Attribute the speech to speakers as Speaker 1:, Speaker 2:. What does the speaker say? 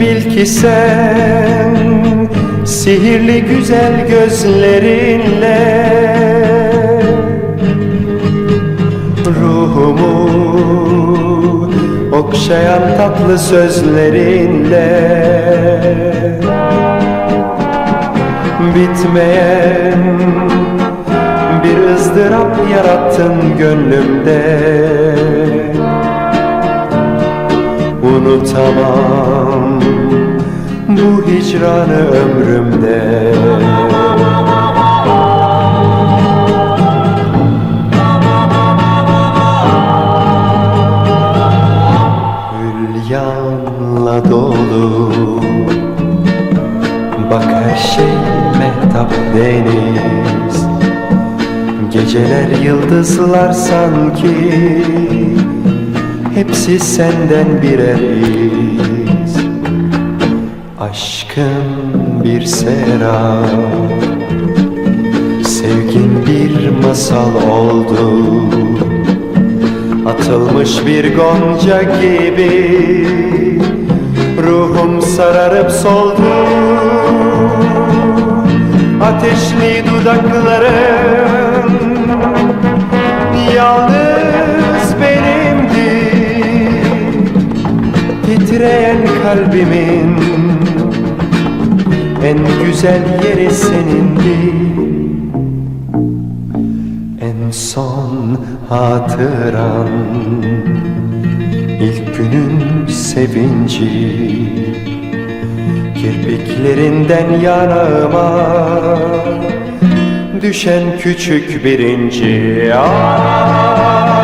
Speaker 1: ki sen Sihirli güzel gözlerinle Ruhumu okşayan tatlı sözlerinle Bitmeyen bir ızdırap yarattın gönlümde. Unutamam bu hicranı ömrümde. Hülyanla dolu. Bak her şey mehtap deniz. Geceler yıldızlar sanki Hepsi senden birer iz Aşkın bir serap Sevgin bir masal oldu. Atılmış bir gonca gibi. Ruhum sararıp soldu. Ateşli dudakların Yalnız benimdi Titreyen kalbimin En güzel yeri senindi. En son hatıran. İlk günün sevinci. Kirpiklerinden yanağıma Düşen küçük birinci. Ah